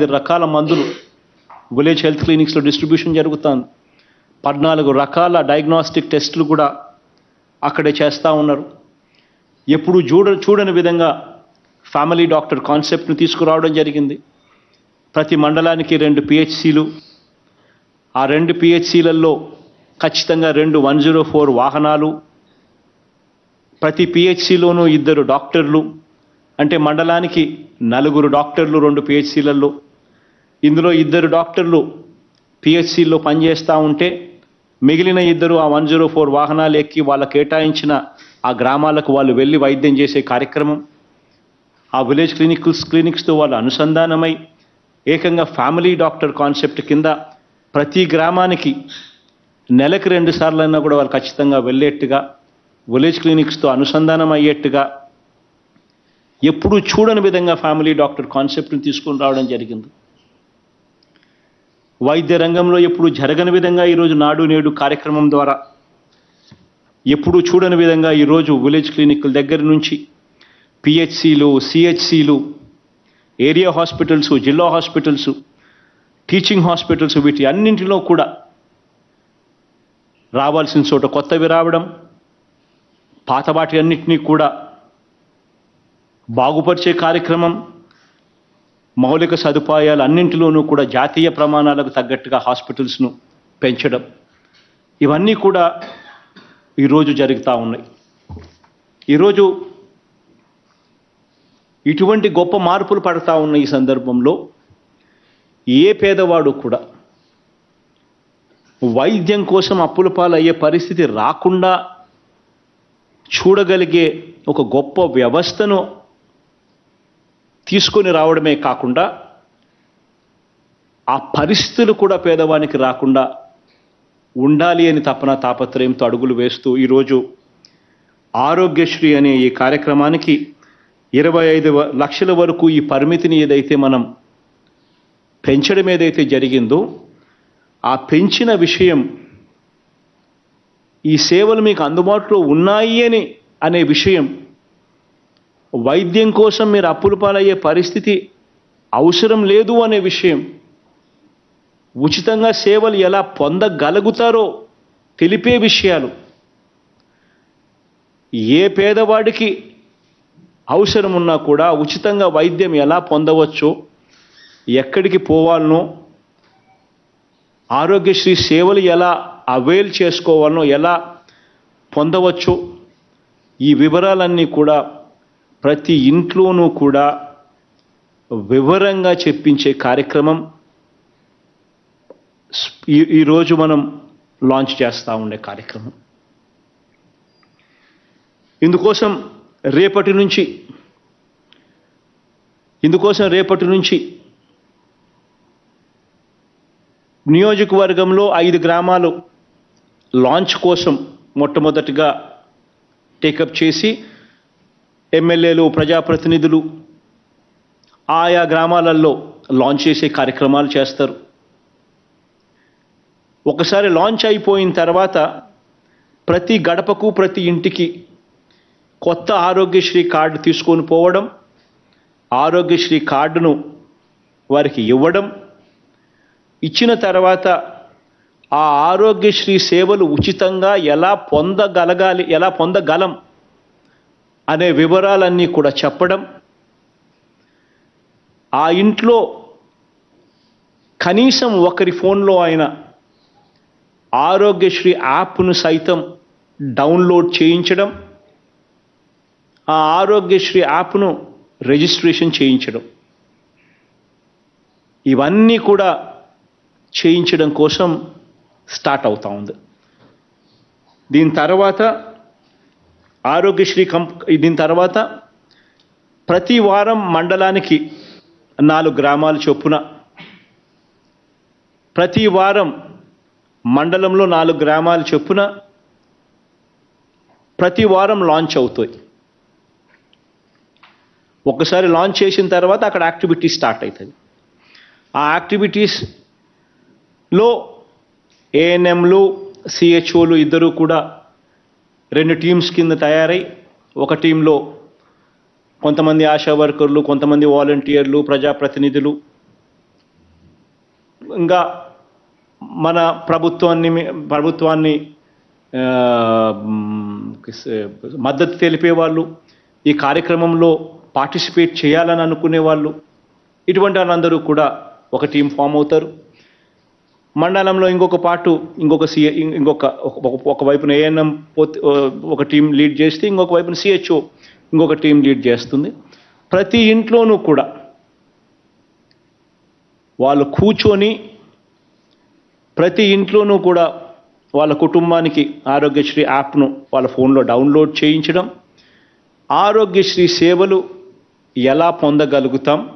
ఐదు రకాల మందులు విలేజ్ హెల్త్ క్లినిక్స్లో డిస్ట్రిబ్యూషన్ జరుగుతుంది పద్నాలుగు రకాల డయాగ్నోస్టిక్ టెస్టులు కూడా అక్కడే చేస్తూ ఉన్నారు. ఎప్పుడు చూడ చూడని విధంగా ఫ్యామిలీ డాక్టర్ కాన్సెప్ట్ని తీసుకురావడం జరిగింది. ప్రతి మండలానికి రెండు పిహెచ్సిలు. ఆ రెండు పిహెచ్సీలలో ఖచ్చితంగా రెండు వన్ జీరో ఫోర్ వాహనాలు. ప్రతి పిహెచ్సిలోనూ ఇద్దరు డాక్టర్లు. అంటే మండలానికి నలుగురు డాక్టర్లు రెండు పిహెచ్సిలలో. ఇందులో ఇద్దరు డాక్టర్లు పిహెచ్సిలో పనిచేస్తూ ఉంటే మిగిలిన ఇద్దరు ఆ వన్ జీరో ఫోర్ వాహనాలు ఎక్కి వాళ్ళ కేటాయించిన ఆ గ్రామాలకు వాళ్ళు వెళ్ళి వైద్యం చేసే కార్యక్రమం ఆ విలేజ్ క్లినిక్స్ క్లినిక్స్తో వాళ్ళు అనుసంధానమై ఏకంగా ఫ్యామిలీ డాక్టర్ కాన్సెప్ట్ కింద ప్రతి గ్రామానికి నెలకు రెండు సార్లైనా కూడా వాళ్ళు ఖచ్చితంగా వెళ్ళేట్టుగా విలేజ్ క్లినిక్స్తో అనుసంధానం అయ్యేట్టుగా ఎప్పుడూ చూడని విధంగా ఫ్యామిలీ డాక్టర్ కాన్సెప్ట్ని తీసుకొని రావడం జరిగింది. వైద్య రంగంలో ఎప్పుడు జరగని విధంగా ఈరోజు నాడు నేడు కార్యక్రమం ద్వారా ఎప్పుడూ చూడని విధంగా ఈరోజు విలేజ్ క్లినిక్ల దగ్గర నుంచి పిహెచ్సిలు సిహెచ్సిలు ఏరియా హాస్పిటల్స్ జిల్లా హాస్పిటల్స్ టీచింగ్ హాస్పిటల్స్ వీటి అన్నింటిలో కూడా రావాల్సిన చోట కొత్తవి రావడం పాత వాటి అన్నింటినీ కూడా బాగుపరిచే కార్యక్రమం మౌలిక సదుపాయాలు అన్నింటిలోనూ కూడా జాతీయ ప్రమాణాలకు తగ్గట్టుగా హాస్పిటల్స్ను పెంచడం. ఇవన్నీ కూడా ఈరోజు జరుగుతూ ఉన్నాయి. ఈరోజు ఇటువంటి గొప్ప మార్పులు పడతా ఉన్న ఈ సందర్భంలో ఏ పేదవాడు కూడా వైద్యం కోసం అప్పుల పాలయ్యే పరిస్థితి రాకుండా చూడగలిగే ఒక గొప్ప వ్యవస్థను తీసుకొని రావడమే కాకుండా ఆ పరిస్థితులు కూడా పేదవానికి రాకుండా ఉండాలి అని తపన తాపత్రయంతో అడుగులు వేస్తూ ఈరోజు ఆరోగ్యశ్రీ అనే ఈ కార్యక్రమానికి ఇరవై ఐదు లక్షల వరకు ఈ పరిమితిని ఏదైతే మనం పెంచడం ఏదైతే జరిగిందో ఆ పెంచిన విషయం ఈ సేవలు మీకు అందుబాటులో ఉన్నాయి అని అనే విషయం వైద్యం కోసం మీరు అప్పులు పాలయ్యే పరిస్థితి అవసరం లేదు అనే విషయం. ఉచితంగా సేవలు ఎలా పొందగలుగుతారో తెలిపే విషయాలు. ఏ పేదవాడికి అవసరం ఉన్నా కూడా ఉచితంగా వైద్యం ఎలా పొందవచ్చో ఎక్కడికి పోవాలనో ఆరోగ్యశ్రీ సేవలు ఎలా అవైల్ చేసుకోవాలనో ఎలా పొందవచ్చో ఈ వివరాలన్నీ కూడా ప్రతి ఇంట్లోనూ కూడా వివరంగా చెప్పించే కార్యక్రమం ఈ- ఈరోజు మనం లాంచ్ చేస్తూ ఉండే కార్యక్రమం. ఇందుకోసం రేపటి నుంచి ఇందుకోసం రేపటి నుంచి నియోజకవర్గంలో ఐదు గ్రామాలు లాంచ్ కోసం మొట్టమొదటిగా టేకప్ చేసి ఎమ్మెల్యేలు ప్రజాప్రతినిధులు ఆయా గ్రామాలలో లాంచ్ చేసే కార్యక్రమాలు చేస్తారు. ఒకసారి లాంచ్ అయిపోయిన తర్వాత ప్రతి గడపకు ప్రతి ఇంటికి కొత్త ఆరోగ్యశ్రీ కార్డు తీసుకొని పోవడం ఆరోగ్యశ్రీ కార్డును వారికి ఇవ్వడం ఇచ్చిన తర్వాత ఆ ఆరోగ్యశ్రీ సేవలు ఉచితంగా ఎలా పొందగలగాలి ఎలా పొందగలం అనే వివరాలన్నీ కూడా చెప్పడం ఆ ఇంట్లో కనీసం ఒకరి ఫోన్లో ఆయన ఆరోగ్యశ్రీ యాప్ను సైతం డౌన్లోడ్ చేయించడం ఆ ఆరోగ్యశ్రీ యాప్ను రిజిస్ట్రేషన్ చేయించడం. ఇవన్నీ కూడా చేయించడం కోసం స్టార్ట్ అవుతా ఉంది. దీని తర్వాత ఆరోగ్యశ్రీ కంప్ దీని తర్వాత ప్రతి వారం మండలానికి నాలుగు గ్రామాలు చొప్పున ప్రతి వారం మండలంలో నాలుగు గ్రామాలు చొప్పున ప్రతి వారం లాంచ్ అవుతాయి. ఒకసారి లాంచ్ చేసిన తర్వాత అక్కడ యాక్టివిటీ స్టార్ట్ అవుతుంది ఆ యాక్టివిటీస్లో ఏఎన్ఎంలు సిహెచ్ఓలు ఇద్దరు కూడా రెండు టీమ్స్ కింద తయారై ఒక టీంలో కొంతమంది ఆశా వర్కర్లు కొంతమంది వాలంటీర్లు ప్రజాప్రతినిధులు. ఇంకా మన ప్రభుత్వాన్ని ప్రభుత్వాన్ని మద్దతు తెలిపే వాళ్ళు ఈ కార్యక్రమంలో పార్టిసిపేట్ చేయాలని అనుకునే వాళ్ళు ఇటువంటి వాళ్ళందరూ కూడా ఒక టీం ఫామ్ అవుతారు. మండలంలో ఇంకొక పాటు ఇంకొక సి ఇంకొక ఒక- ఒక- వైపున ఏఎన్ఎం పోతే ఒక టీం లీడ్ చేస్తే ఇంకొక వైపున సిహెచ్ఓ ఇంకొక టీం లీడ్ చేస్తుంది. ప్రతి ఇంట్లోనూ కూడా వాళ్ళు కూర్చొని ప్రతి ఇంట్లోనూ కూడా వాళ్ళ కుటుంబానికి ఆరోగ్యశ్రీ యాప్ను వాళ్ళ ఫోన్లో డౌన్లోడ్ చేయించడం. ఆరోగ్యశ్రీ సేవలు ఎలా పొందగలుగుతాం?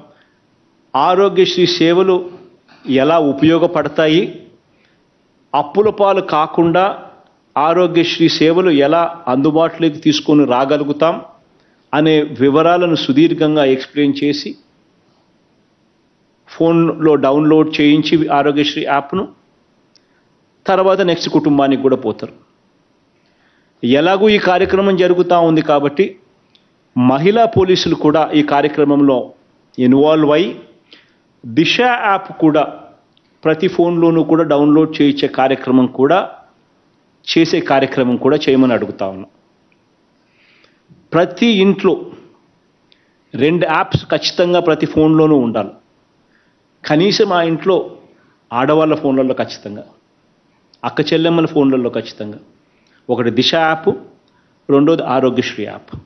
ఆరోగ్యశ్రీ సేవలు ఎలా ఉపయోగపడతాయి? అప్పుల పాలు కాకుండా ఆరోగ్యశ్రీ సేవలు ఎలా అందుబాటులోకి తీసుకొని రాగలుగుతాం అనే వివరాలను సుదీర్ఘంగా ఎక్స్ప్లెయిన్ చేసి ఫోన్లో డౌన్లోడ్ చేయించి ఆరోగ్యశ్రీ యాప్ను తర్వాత నెక్స్ట్ కుటుంబానికి కూడా పోతారు. ఎలాగూ ఈ కార్యక్రమం జరుగుతూ ఉంది కాబట్టి మహిళా పోలీసులు కూడా ఈ కార్యక్రమంలో ఇన్వాల్వ్ అయ్యి దిశ యాప్ కూడా ప్రతి ఫోన్లోనూ కూడా డౌన్లోడ్ చేయించే కార్యక్రమం కూడా చేసే కార్యక్రమం కూడా చేయమని అడుగుతా ఉన్నాం. ప్రతి ఇంట్లో రెండు యాప్స్ ఖచ్చితంగా ప్రతి ఫోన్లోనూ ఉండాలి. కనీసం ఆ ఇంట్లో ఆడవాళ్ళ ఫోన్లలో ఖచ్చితంగా అక్క చెల్లెమ్మల ఫోన్లలో ఖచ్చితంగా. ఒకటి దిశ యాప్ రెండోది ఆరోగ్యశ్రీ యాప్.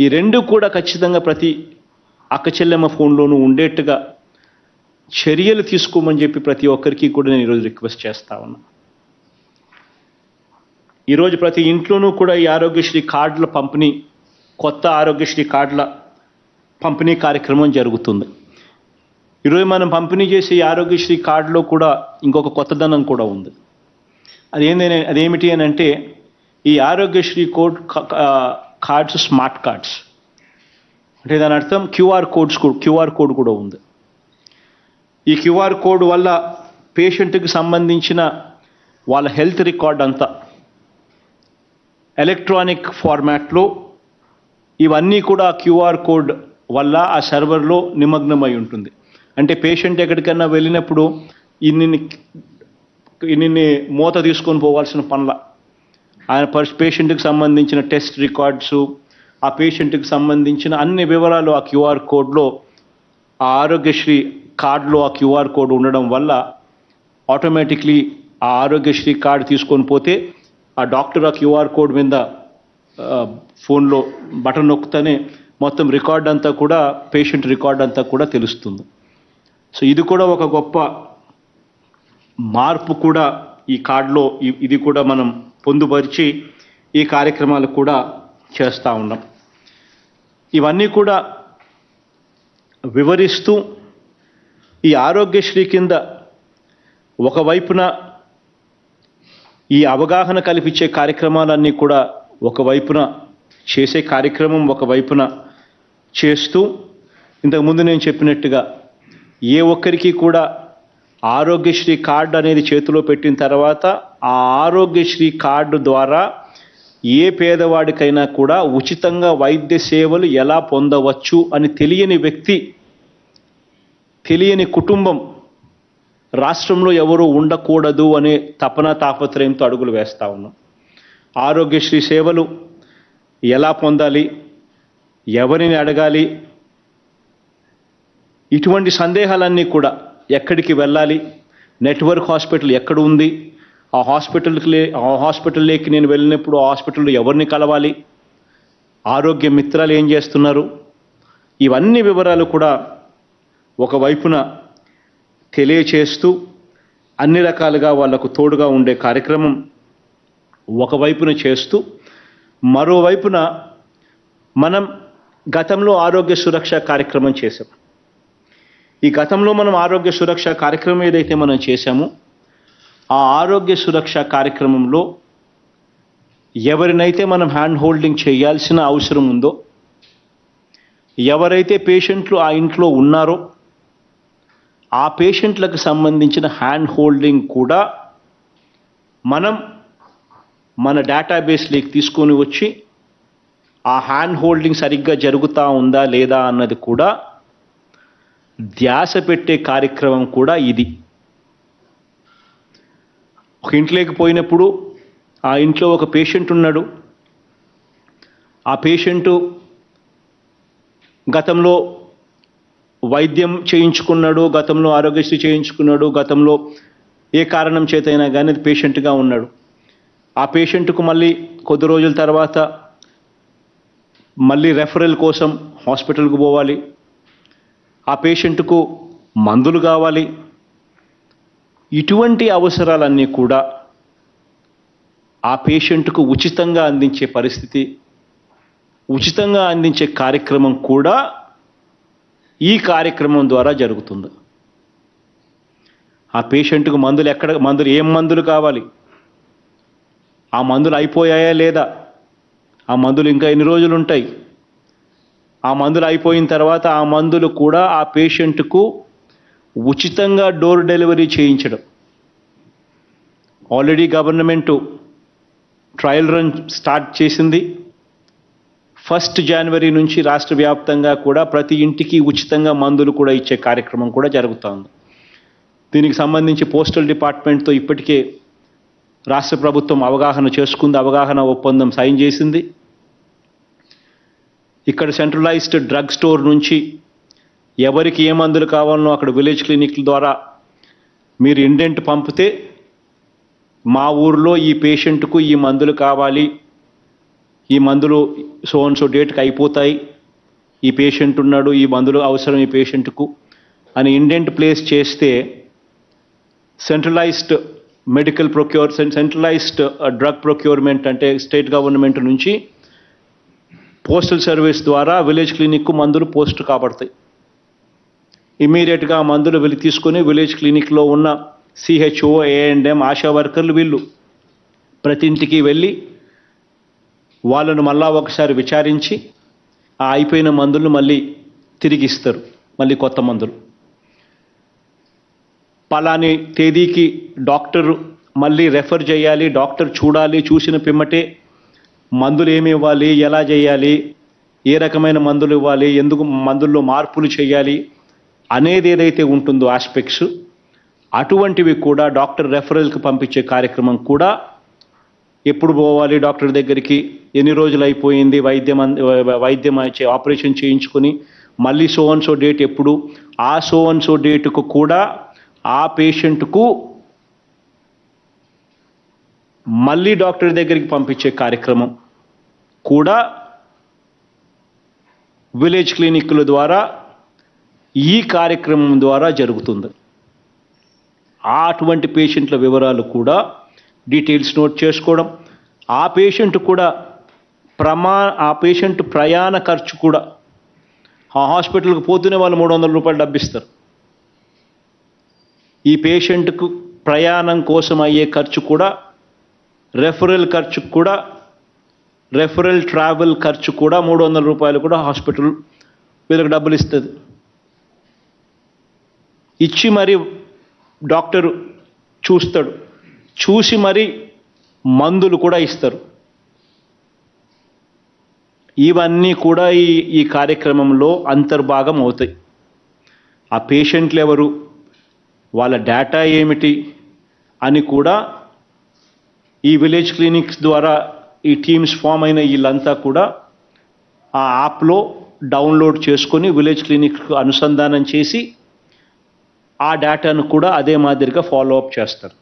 ఈ రెండు కూడా ఖచ్చితంగా ప్రతి అక్క చెల్లెమ్మ ఫోన్లోనూ ఉండేట్టుగా చర్యలు తీసుకోమని చెప్పి ప్రతి ఒక్కరికి కూడా నేను ఈరోజు రిక్వెస్ట్ చేస్తా ఉన్నా. ఈరోజు ప్రతి ఇంట్లోనూ కూడా ఈ ఆరోగ్యశ్రీ కార్డుల పంపిణీ కొత్త ఆరోగ్యశ్రీ కార్డుల పంపిణీ కార్యక్రమం జరుగుతుంది. ఈరోజు మనం పంపిణీ చేసే ఈ ఆరోగ్యశ్రీ కార్డులో కూడా ఇంకొక కొత్తదనం కూడా ఉంది. అదేంటి అదేమిటి అని అంటే ఈ Aarogyasri code cards smart cards. అంటే దాని అర్థం క్యూఆర్ కోడ్స్ క్యూఆర్ కోడ్ కూడా ఉంది. ఈ క్యూఆర్ కోడ్ వల్ల పేషెంట్కి సంబంధించిన వాళ్ళ హెల్త్ రికార్డ్ అంతా ఎలక్ట్రానిక్ ఫార్మాట్లో ఇవన్నీ కూడా క్యూఆర్ కోడ్ వల్ల ఆ సర్వర్లో నిమగ్నమై ఉంటుంది. అంటే పేషెంట్ ఎక్కడికైనా వెళ్ళినప్పుడు ఇన్ని ఇన్ని మూత తీసుకొని పోవాల్సిన పనుల. ఆయన పర్స్ పేషెంట్కి సంబంధించిన టెస్ట్ రికార్డ్స్ ఆ పేషెంట్కి సంబంధించిన అన్ని వివరాలు ఆ క్యూఆర్ కోడ్లో ఆ ఆరోగ్యశ్రీ కార్డులో ఆ క్యూఆర్ కోడ్ ఉండడం వల్ల ఆటోమేటిక్లీ ఆ ఆరోగ్యశ్రీ కార్డు తీసుకొని పోతే ఆ డాక్టర్ ఆ క్యూఆర్ కోడ్ మీద ఫోన్లో బటన్ నొక్కుతానే మొత్తం రికార్డ్ అంతా కూడా పేషెంట్ రికార్డ్ అంతా కూడా తెలుస్తుంది. సో ఇది కూడా ఒక గొప్ప మార్పు కూడా ఈ కార్డులో ఇది కూడా మనం పొందుపరిచి ఈ కార్యక్రమాలు కూడా చేస్తూ ఉన్నాం. ఇవన్నీ కూడా వివరిస్తూ ఈ ఆరోగ్యశ్రీ కింద ఒకవైపున ఈ అవగాహన కల్పించే కార్యక్రమాలన్నీ కూడా ఒకవైపున చేసే కార్యక్రమం ఒకవైపున చేస్తూ ఇంతకుముందు నేను చెప్పినట్టుగా ఏ ఒక్కరికి కూడా ఆరోగ్యశ్రీ కార్డు అనేది చేతిలో పెట్టిన తర్వాత ఆ ఆరోగ్యశ్రీ కార్డు ద్వారా ఏ పేదవాడికైనా కూడా ఉచితంగా వైద్య సేవలు ఎలా పొందవచ్చు అని తెలియని వ్యక్తి తెలియని కుటుంబం రాష్ట్రంలో ఎవరు ఉండకూడదు అనే తపన తాపత్రయంతో అడుగులు వేస్తూ ఉన్నాం. ఆరోగ్యశ్రీ సేవలు ఎలా పొందాలి ఎవరిని అడగాలి ఇటువంటి సందేహాలన్నీ కూడా ఎక్కడికి వెళ్ళాలి నెట్వర్క్ హాస్పిటల్ ఎక్కడ ఉంది ఆ హాస్పిటల్కి లే ఆ హాస్పిటల్లోకి నేను వెళ్ళినప్పుడు ఆ హాస్పిటల్లో ఎవరిని కలవాలి? ఆరోగ్య మిత్రాలు ఏం చేస్తున్నారు? ఇవన్నీ వివరాలు కూడా ఒకవైపున తెలియచేస్తూ అన్ని రకాలుగా వాళ్ళకు తోడుగా ఉండే కార్యక్రమం ఒకవైపున చేస్తూ మరోవైపున మనం గతంలో ఆరోగ్య సురక్ష కార్యక్రమం చేశాం. ఈ గతంలో మనం ఆరోగ్య సురక్ష కార్యక్రమం ఏదైతే మనం చేశామో ఆ ఆరోగ్య సురక్ష కార్యక్రమంలో ఎవరినైతే మనం హ్యాండ్ హోల్డింగ్ చేయాల్సిన అవసరం ఉందో ఎవరైతే పేషెంట్లు ఆ ఇంట్లో ఉన్నారో ఆ పేషెంట్లకు సంబంధించిన హ్యాండ్ హోల్డింగ్ కూడా మనం మన డేటాబేస్లోకి తీసుకొని వచ్చి ఆ హ్యాండ్ హోల్డింగ్ సరిగ్గా జరుగుతూ ఉందా లేదా అన్నది కూడా ధ్యాస పెట్టే కార్యక్రమం కూడా ఇది. ఒక ఇంట్లోకి పోయినప్పుడు ఆ ఇంట్లో ఒక పేషెంట్ ఉన్నాడు. ఆ పేషెంటు గతంలో వైద్యం చేయించుకున్నాడు గతంలో ఆరోగ్యశ్రీ చేయించుకున్నాడు గతంలో ఏ కారణం చేతైనా కానీ అది పేషెంట్గా ఉన్నాడు. ఆ పేషెంట్కు మళ్ళీ కొద్ది రోజుల తర్వాత మళ్ళీ రెఫరల్ కోసం హాస్పిటల్కు పోవాలి. ఆ పేషెంట్కు మందులు కావాలి. ఇటువంటి అవసరాలన్నీ కూడా ఆ పేషెంట్కు ఉచితంగా అందించే పరిస్థితి ఉచితంగా అందించే కార్యక్రమం కూడా ఈ కార్యక్రమం ద్వారా జరుగుతుంది. ఆ పేషెంట్కు మందులు ఎక్కడ మందులు ఏం మందులు కావాలి? ఆ మందులు అయిపోయాయా లేదా? ఆ మందులు ఇంకా ఎన్ని రోజులు ఉంటాయి? ఆ మందులు అయిపోయిన తర్వాత ఆ మందులు కూడా ఆ పేషెంట్కు ఉచితంగా డోర్ డెలివరీ చేయించడం. Already government trial run start చేసింది. ఫస్ట్ జనవరి నుంచి రాష్ట్ర వ్యాప్తంగా కూడా ప్రతి ఇంటికి ఉచితంగా మందులు కూడా ఇచ్చే కార్యక్రమం కూడా జరుగుతోంది దీనికి సంబంధించి పోస్టల్ డిపార్ట్మెంట్తో ఇప్పటికే రాష్ట్ర ప్రభుత్వం అవగాహన చేసుకుంది అవగాహన ఒప్పందం సైన్ చేసింది. ఇక్కడ సెంట్రలైజ్డ్ డ్రగ్ స్టోర్ నుంచి ఎవరికి ఏ మందులు కావాలనో అక్కడ విలేజ్ క్లినిక్ల ద్వారా మీరు ఇండెంట్ పంపితే మా ఊర్లో ఈ పేషెంట్కు ఈ మందులు కావాలి. ఈ మందులు సోన్సో సో డేట్కి అయిపోతాయి. ఈ పేషెంట్ ఉన్నాడు ఈ మందులు అవసరం ఈ పేషెంట్కు అని ఇండెంట్ ప్లేస్ చేస్తే centralised medical procure centralised drug procurement అంటే స్టేట్ గవర్నమెంట్ నుంచి పోస్టల్ సర్వీస్ ద్వారా విలేజ్ క్లినిక్కు మందులు పోస్ట్ కాబడతాయి. ఇమీడియట్గా మందులు వెళ్ళి తీసుకొని విలేజ్ క్లినిక్లో ఉన్న సిహెచ్ఓ ఏఎండ్ఎం ఆశా వర్కర్లు వీళ్ళు ప్రతి ఇంటికి వెళ్ళి వాళ్ళను మళ్ళా ఒకసారి విచారించి ఆ అయిపోయిన మందులు మళ్ళీ తిరిగి ఇస్తారు. మళ్ళీ కొత్త మందులు. పలాని తేదీకి డాక్టర్ మళ్ళీ రెఫర్ చేయాలి డాక్టర్ చూడాలి చూసిన పిమ్మటే మందులు ఏమి ఇవ్వాలి ఎలా చేయాలి ఏ రకమైన మందులు ఇవ్వాలి ఎందుకు మందుల్లో మార్పులు చేయాలి అనేది ఏదైతే ఉంటుందో ఆస్పెక్ట్స్ అటువంటివి కూడా డాక్టర్ రెఫరల్కి పంపించే కార్యక్రమం కూడా ఎప్పుడు పోవాలి డాక్టర్ దగ్గరికి? ఎన్ని రోజులు అయిపోయింది? వైద్యం అంద- వైద్యం చే- ఆపరేషన్ చేయించుకొని మళ్ళీ సో సో డేట్ ఎప్పుడు? ఆ సో సో డేటుకు కూడా ఆ పేషెంట్కు మళ్ళీ డాక్టర్ దగ్గరికి పంపించే కార్యక్రమం కూడా విలేజ్ క్లినిక్ల ద్వారా ఈ కార్యక్రమం ద్వారా జరుగుతుంది. ఆ అటువంటి పేషెంట్ల వివరాలు కూడా డీటెయిల్స్ నోట్ చేసుకోవడం. ఆ పేషెంట్ కూడా ప్రమా ఆ పేషెంట్ ప్రయాణ ఖర్చు కూడా. ఆ హాస్పిటల్కి పోతూనే వాళ్ళు మూడు వందల రూపాయలు డబ్బిస్తారు. ఈ పేషెంట్కు ప్రయాణం కోసం అయ్యే ఖర్చు కూడా రెఫరల్ ఖర్చు కూడా రెఫరల్ ట్రావెల్ ఖర్చు కూడా మూడు వందల రూపాయలు కూడా హాస్పిటల్ వీళ్ళకి డబ్బులు ఇస్తుంది. ఇచ్చి మరి డాక్టరు చూస్తాడు. చూసి మరి మందులు కూడా ఇస్తారు. ఇవన్నీ కూడా ఈ ఈ కార్యక్రమంలో అంతర్భాగం అవుతాయి. ఆ పేషెంట్లు ఎవరు? వాళ్ళ డేటా ఏమిటి? అని కూడా ఈ విలేజ్ క్లినిక్స్ ద్వారా ఈ టీమ్స్ ఫామ్ అయిన వీళ్ళంతా కూడా ఆ యాప్లో డౌన్లోడ్ చేసుకొని విలేజ్ క్లినిక్కు అనుసంధానం చేసి ఆ డేటాను కూడా అదే మాదిరిగా ఫాలో అప్ చేస్తారు.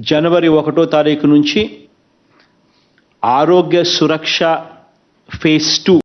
జనవరి ఒకటో తారీఖు నుంచి ఆరోగ్య సురక్ష ఫేజ్ టూ